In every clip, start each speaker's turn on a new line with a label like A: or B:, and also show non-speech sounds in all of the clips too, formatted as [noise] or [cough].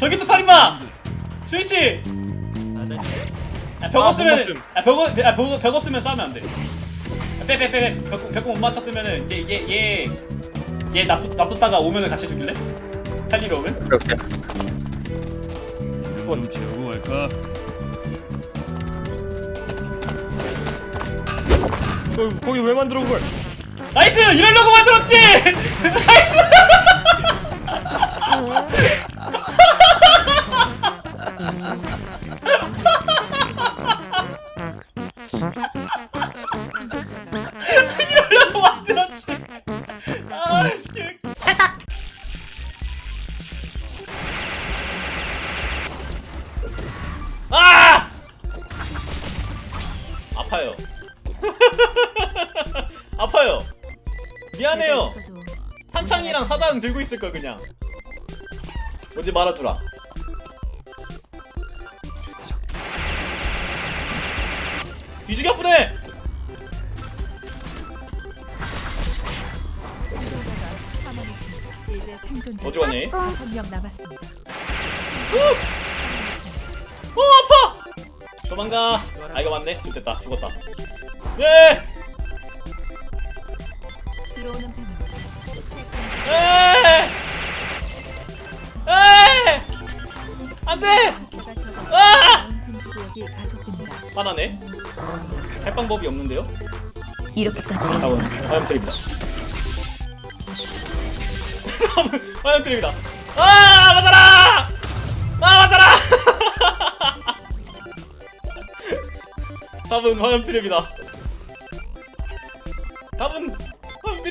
A: 저기 또 살인마 스위치 아, 벽
B: 아,
A: 없으면
B: 못 맞춤.
A: 아, 벽, 없- 아, 벽, 벽 없으면 싸우면 안돼 빼빼빼빼 벽, 벽못 맞췄으면은 얘 얘 얘얘 납두, 납뒀다가 오면은 같이 죽일래? 살리러 오면?
C: 이렇게
D: 좀 채우고 갈까?
B: 거기, 거기 왜 만들어 그걸?
A: 나이스! 이러려고 만들었지! [laughs] 나이스! [laughs] 아파요. [laughs] 아파요. 미안해요. 한창이랑 사단 들고 있을 걸 그냥. 오지 말아주라. 뒤지게 아프네.
E: 이제 생존자
A: 어디 갔니?
E: 다섯 명 남았습니다.
A: 어 아파. 도망가. 아 이거 맞네. 됐다. 죽었다. 예.
E: 들어오는 분
A: 에. 에. 안돼. 아!
E: 금지구역이 가속됩니다.
A: 화나네. 할 방법이 없는데요?
E: 이렇게까지
A: 다운 [laughs] 화염 트립니다. 화염 트립니다. 아 맞아라! 답은 화염 트립이다. 답은 화염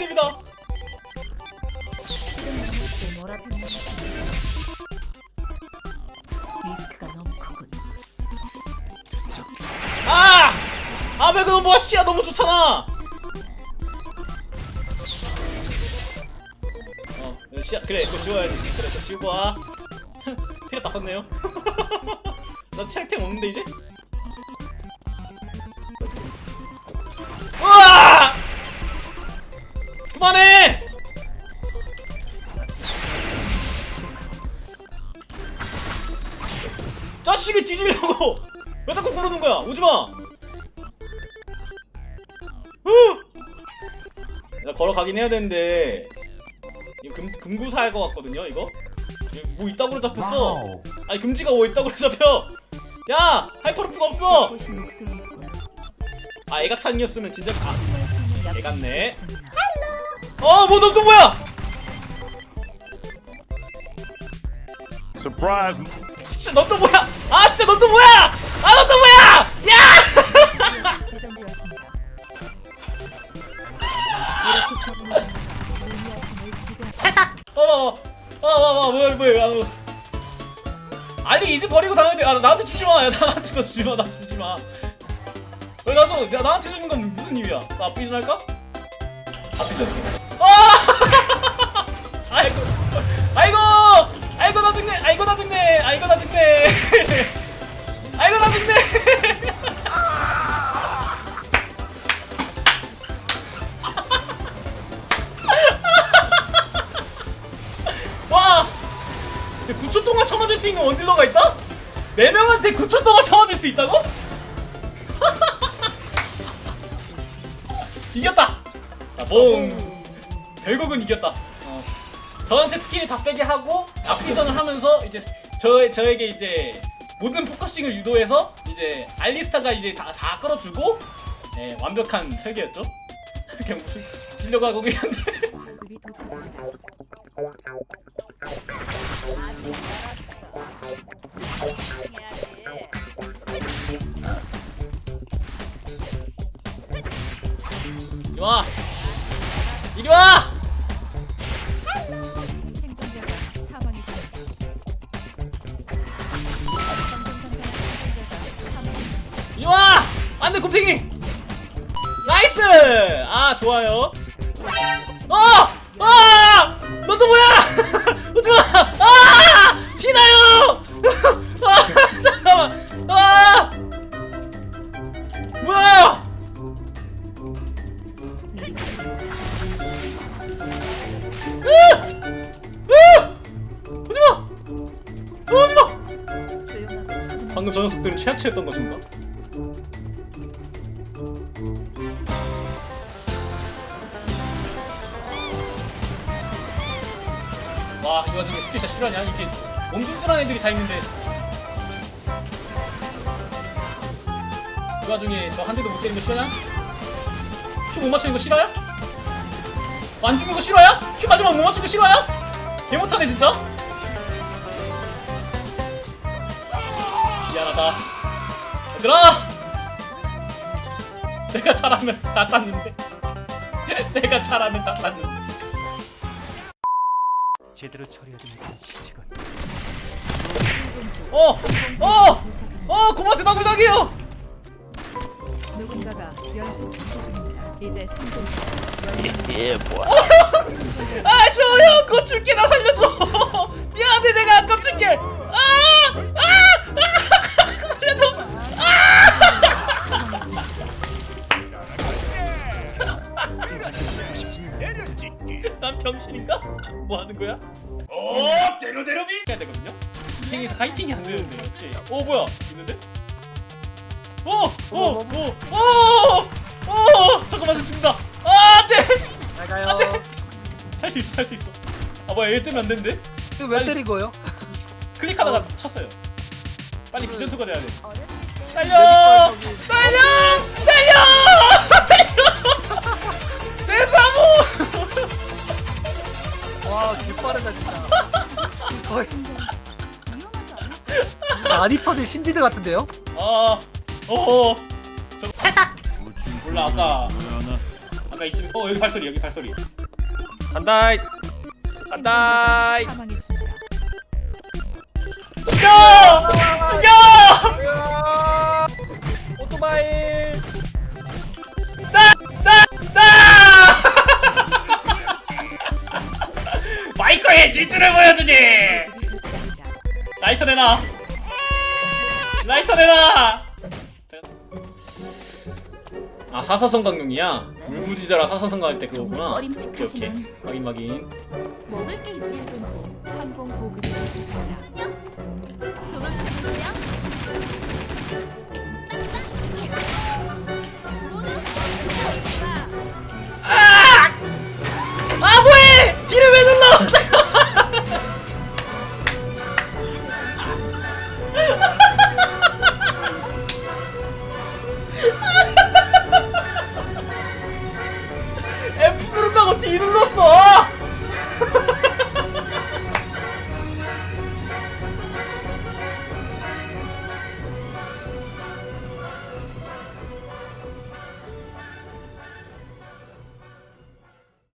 E: 너무 크군.
A: 아! 아, 왜 그거 뭐 씨야 너무 좋잖아. 어, 씨야 그래, 그거 지워야지. 그래, 그거 지우고 와. [laughs] 필요 다 썼네요. [laughs] 나 체력템 없는데 이제? 그만해! 자식이 뒤지려고! [laughs] 왜 자꾸 그러는 거야? 오지 마! 후! 나 걸어가긴 해야 되는데 이거 금, 금구사 할 것 같거든요 이거? 이거 뭐 이따구로 잡혔어 아니 금지가 뭐 이따구로 잡혀 야! 하이퍼루프가 없어! 아 애각찬이었으면 진짜
E: 아할
A: 애같네 어! 뭐 너또 뭐야!
D: Surprise!
A: 진짜 너 또 뭐야! 아 진짜 너 또 뭐야! 아 너 또 뭐야! 야!
E: 이렇게 적응하면 의미하심을 지금 퇴사
A: 어어 어 어 어 뭐야 뭐야 아, 뭐. 아니 이제 버리고 다녔는데 아 나한테 주지 마 야, 나한테 너 주지 마 나 주지 마 왜 나도 야 나한테 주는 건 무슨 이유야 나좀 할까? 좀 아! 9초 동안 참아줄 수 있는 원딜러가 있다? 4명한테 9초 동안 참아줄 수 있다고? [laughs] 이겼다! 아, 봉 결국은 이겼다 어. 저한테 스킬을 다 빼게 하고 앞비전을 하면서 이제 저, 저에게 이제 모든 포커싱을 유도해서 이제 알리스타가 이제 다, 다 끌어주고 예, 완벽한 설계였죠 [laughs] 그냥 무슨 이려고 하고 [laughs]
E: 도착합니다.
A: 이리 와! 이리 와!
E: 생존자가.
A: 이리 와! 안 돼 곰탱이! 나이스! 아 좋아요. 어! 아! 너또 뭐야? [laughs] 오지 마! 방금 저 녀석들은 최하치였던 것인가? 와, 이 와중에 스킬샷 실화냐? 이게 몽중질한 애들이 다 있는데 그 와중에 저 한 대도 못 때리는 거 실화냐? 큐 못 맞추는 거 실화야? 안 죽는 거 실화야? 큐 마지막 못 맞추는 거 실화야? 개 못하네 진짜 미안하다. 얘들아! 내가 잘하면 다 땄는데. [laughs] 내가 잘하면 다 땄는데.
B: 제대로 처리하지 못한 시체가
A: 어! 어! 어! 고마트 나굴당해요!
E: 누군가가 연쇄 처치 중입니다. 이제 생존자
B: 예 뭐야. [laughs]
A: 아 쇼형 그거 줄게 나 살려줘! [laughs] 미안해 내가 아까 줄게 난 병신인가? [laughs] 뭐 하는 거야? 오 대로대로비 해야 되거든요? 이 가이팅이 안 되는데 어떻게 오 뭐야 있는데? 어, 오오오오오 잠깐만 저 죽는다 아 안돼
C: 나가요.
A: 살수 있어 살 수 있어 아 뭐야 얘 뜨면 안 되는데?
C: 이거 왜 때리고요?
A: 클릭하다가 쳤어요 빨리 비전투가 돼야 돼 달려 달려 달려
C: 아니퍼즈 신지드 같은데요?
A: 아저 살짝 몰라 아까. 아까 이쯤 어 여기 발소리 여기 발소리.
B: 간다 간다
E: 사망했습니다.
A: 죽여! 죽여!
B: 오토바이.
A: 짜 짜 짜! 마이크의 질주를 보여주지. 라이터 내놔 라이터 내놔 아 사사성강용이야 울부짖어라 사사성강 할때 그거구나 오케이. 오케이 확인 확인
E: 먹을 게 있을 뿐 항공 보급이 도착합니다. 도망치세요. 일렀어.